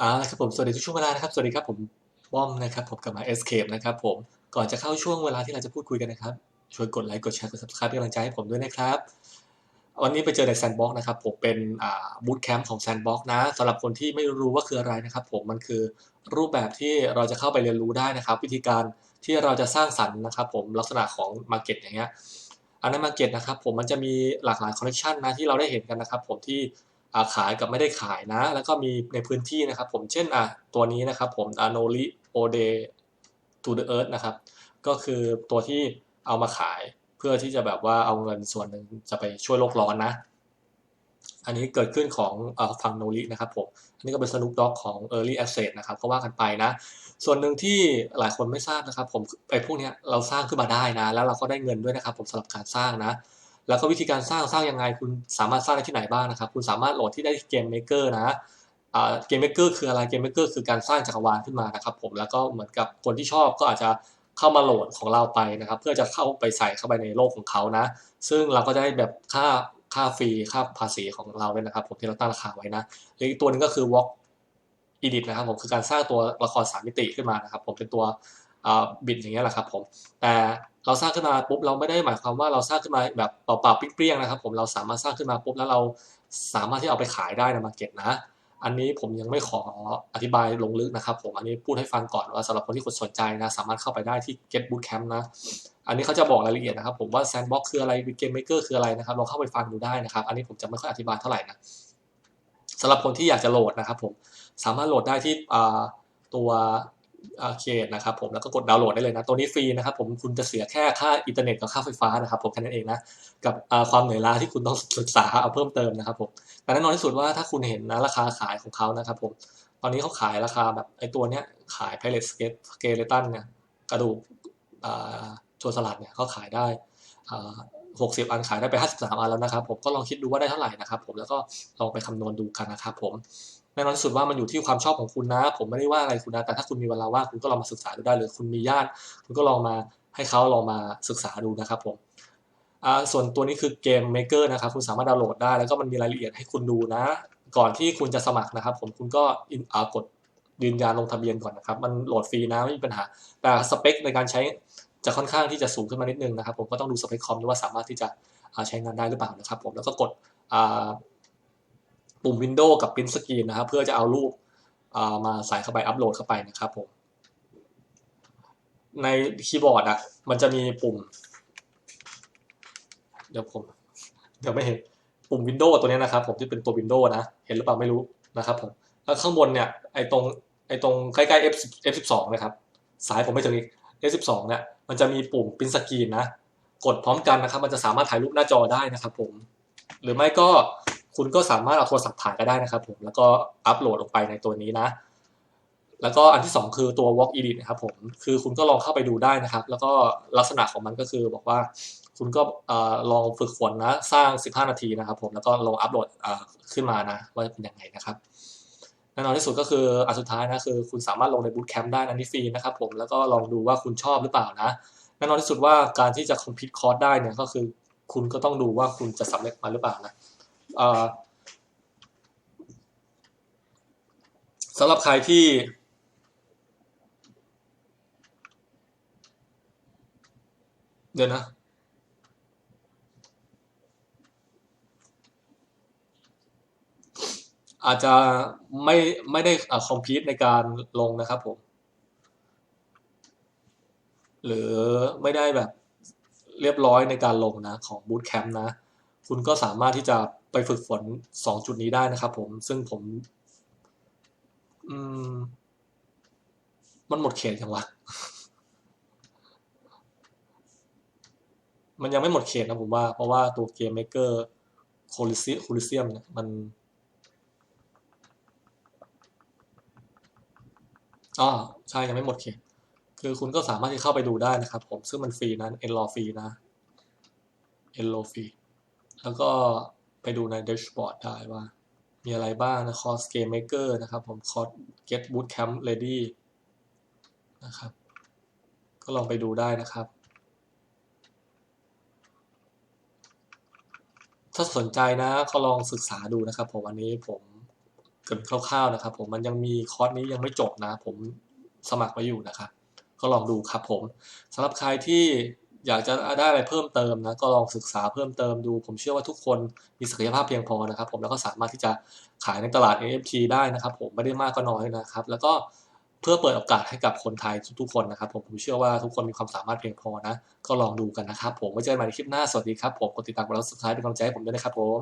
อ่าครับผมสวัสดีทุกช่วงเวลานะครับ สวัสดีครับผมป้อมนะครับผมกลับมา Escape นะครับผมก่อนจะเข้าช่วงเวลาที่เราจะพูดคุยกันนะครับ ช่วยกดไลค์กดแชร์กด subscribe เป็นกำลังใจให้ผมด้วยนะครับ วันนี้ไปเจอใน Sandbox นะครับผมเป็นอ่าบูตแคมป์ของ Sandbox นะสำหรับคนที่ไม่รู้ว่าคืออะไรนะครับ ผมมันคือรูปแบบที่เราจะเข้าไปเรียนรู้ได้นะครับ วิธีการที่เราจะสร้างสรรค์นะครับ ผมลักษณะของ Market อย่างเงี้ยอันนั้น Market นะครับผมมันจะมีหลากหลายคอลเลคชันนะที่เราได้เห็นกันนะครับผมที่ ขายกับไม่ได้ขายนะ แล้วก็มีในพื้นที่นะครับ ผมเช่นอะตัวนี้นะครับผม a n o l i o d e to the earth นะครับ ก็คือตัวที่เอามาขายเพื่อที่จะแบบว่าเอาเงินส่วนหนึ่งจะไปช่วยโลกร้อนนะ อันนี้เกิดขึ้นของฝั่งโนลินะครับผม อันนี้ก็เป็นสนุกด็อกของ Early Asset นะครับก็ว่ากันไปนะ ส่วนหนึ่งที่หลายคนไม่ทราบนะครับ ผมไอ้พวกเนี้ยเราสร้างขึ้นมาได้นะ แล้วเราก็ได้เงินด้วยนะครับ ผมสำหรับการสร้างนะ แล้วก็วิธีการสร้างสร้างยังไง คุณสามารถสร้างได้ที่ไหนบ้างนะครับ คุณสามารถโหลดที่ได้เกมเมเกอร์นะเกมเมเกอร์คืออะไรเกมเมเกอร์คือการสร้างจักรวาลขึ้นมานะครับ ผมแล้วก็เหมือนกับคนที่ชอบก็อาจจะเข้ามาโหลดของเราไปนะครับ เพื่อจะเข้าไปใส่เข้าไปในโลกของเขานะ ซึ่งเราก็จะได้แบบค่าค่าฟรีค่าภาษีของเราเลยนะครับ ผมที่เราตั้งราคาไว้นะหรืออีกตัวหนึงก็คือ Walk Edit นะครับผมคือการสร้างตัวละครสามมิติขึ้นมานะครับ ผมเป็นตัว บิดอย่างเงี้ยแหละครับผมแต่เราสร้างขึ้นมาปุ๊บเราไม่ได้หมายความว่าเราสร้างขึ้นมาแบบเปล่าๆเปรี้ยงๆนะครับผมเราสามารถสร้างขึ้นมาปุ๊บแล้วเราสามารถที่เอาไปขายได้ในมาเก็ตนะ อันนี้ผมยังไม่ขออธิบายลงลึกนะครับ ผมอันนี้พูดให้ฟังก่อนว่าสำหรับคนที่คนสนใจนะ สามารถเข้าไปได้ที่ Get Bootcamp นะ อันนี้เขาจะบอกรายละเอียดนะครับ ผมว่า Sandbox คืออะไร Game Maker คืออะไรนะครับลองเข้าไปฟังดูได้นะครับ อันนี้ผมจะไม่ค่อยอธิบายเท่าไหร่นะสำหรับคนที่อยากจะโหลดนะครับ ผมสามารถโหลดได้ที่ตัว เคนะครับผมแล้วก็กดดาวน์โหลดได้เลยนะ ตัวนี้ฟรีนะครับผมคุณจะเสียแค่ค่าอินเทอร์เน็ตกับค่าไฟฟ้านะครับผมแค่นั้นเองนะ กับความเหนื่อยล้าที่คุณต้องศึกษาเอาเพิ่มเติมนะครับผมแต่แน่นอนที่สุดว่าถ้าคุณเห็นนะราคาขายของเขานะครับผมตอนนี้เขาขายราคาแบบไอ้ตัวเนี้ยขาย Pirate Skeleton เนี่ยกระดูกโจรสลัดเนี่ยเขาขายได้ หกสิบอันขายได้ไปห้าสิบสามอันแล้วนะครับผมก็ลองคิดดูว่าได้เท่าไหร่นะครับผมแล้วก็ลองไปคำนวณดูกันนะครับผมแน่นอนที่สุดว่ามันอยู่ที่ความชอบของคุณนะ ผมไม่ได้ว่าอะไรคุณนะแต่ถ้าคุณมีเวลาว่างคุณก็ลองมาศึกษาดูได้หรือคุณมีญาติคุณก็ลองมาให้เขาลองมาศึกษาดูนะครับผมส่วนตัวนี้คือเกม Maker นะครับคุณสามารถดาวน์โหลดได้แล้วก็มันมีรายละเอียดให้คุณดูนะ ก่อนที่คุณจะสมัครนะครับ ผมคุณก็กดยืนยันลงทะเบียนก่อนนะครับ มันโหลดฟรีนะไม่มีปัญหา แต่สเปคในการใช้ จะค่อนข้างที่จะสูงขึ้นมานิดนึงนะครับ ผมก็ต้องดูสเปคคอมด้วยว่าสามารถที่จะใช้งานได้หรือเปล่านะครับผมแล้วก็กดปุ่ม Windows กับ Print Screen นะครับ เพื่อจะเอารูปมาใส่เข้าไปอัปโหลดเข้าไปนะครับผมในคีย์บอร์ดอะมันจะมีปุ่ม เดี๋ยวผม เดี๋ยวไม่เห็นปุ่ม Windows ตัวนี้นะครับ ผมที่เป็นตัว Windows นะ เห็นหรือเปล่าไม่รู้นะครับผมแล้วข้างบนเนี่ยไอตรงไอตรงใกล้ๆ F F12 นะครับ สายผมไม่ถึงอีก F12 เนี่ยมันจะมีปุ่ม Print Screen นะ กดพร้อมกันนะครับ มันจะสามารถถ่ายรูปหน้าจอได้นะครับผม หรือไม่ก็คุณก็สามารถเอาโทรศัพท์ถ่ายก็ได้นะครับผม แล้วก็อัปโหลดลงไปในตัวนี้นะ แล้วก็อันที่ 2 คือตัว Walk Edit นะครับผม คือคุณก็ลองเข้าไปดูได้นะครับ แล้วก็ลักษณะของมันก็คือบอกว่าคุณก็ลองฝึกฝนนะ สร้าง 15 นาทีนะครับผม แล้วก็ลองอัปโหลดขึ้นมานะว่าเป็นยังไงนะครับ น่นอนที่สุดก็คืออันสุดท้ายนะคือคุณสามารถลงในบูตแคมป์ได้นะนี่ฟรีนะครับผมแล้วก็ลองดูว่าคุณชอบหรือเปล่านะแน่นอนที่สุดว่าการที่จะคอมพิวต์คอร์สได้เนี่ยก็คือคุณก็ต้องดูว่าคุณจะสำเร็จมาหรือเปล่านะสำหรับใครที่เดี๋ยวนะ อาจจะไม่ไม่ได้คอมพิวต์ในการลงนะครับผม หรือไม่ได้แบบเรียบร้อยในการลงนะของบูตแคมป์นะ คุณก็สามารถที่จะไปฝึกฝนสองจุดนี้ได้นะครับผม ซึ่งผมอืมมันหมดเขตยังวะ มันยังไม่หมดเขตนะผมว่า เพราะว่าตัวเกมเมเกอร์โคลิซิโคลิเซียมเนี่ยมัน อ๋อใช่ยังไม่หมดเขตคือคุณก็สามารถที่เข้าไปดูได้นะครับ ผมซึ่งมันฟรีนะเอ็นรอฟรีนะเอ็นโลฟรีแล้วก็ไปดูในแดชบอร์ดได้ว่า มีอะไรบ้างนะคอร์สเกมเมเกอร์นะครับ ผมคอร์ส get boot camp ready นะครับ ก็ลองไปดูได้นะครับ ถ้าสนใจนะก็ลองศึกษาดูนะครับ ผมวันนี้ผม กินคร่าวๆนะครับ ผมมันยังมีคอร์สนี้ยังไม่จบนะ ผมสมัครไว้อยู่นะครับ ก็ลองดูครับผมสำหรับใครที่อยากจะได้อะไรเพิ่มเติมนะก็ลองศึกษาเพิ่มเติมดู ผมเชื่อว่าทุกคนมีศักยภาพเพียงพอนะครับ ผมแล้วก็สามารถที่จะขายในตลาด NFT ได้นะครับ ผมไม่ได้มากก็น้อยนะครับ แล้วก็เพื่อเปิดโอกาสให้กับคนไทยทุกๆคนนะครับผมผมเชื่อว่าทุกคนมีความสามารถเพียงพอนะ ก็ลองดูกันนะครับ ผมไว้เจอกันใหม่ในคลิปหน้าสวัสดีครับผมกดติดตามกด subscribe เป็นกำลังใจให้ผมด้วยนะครับผม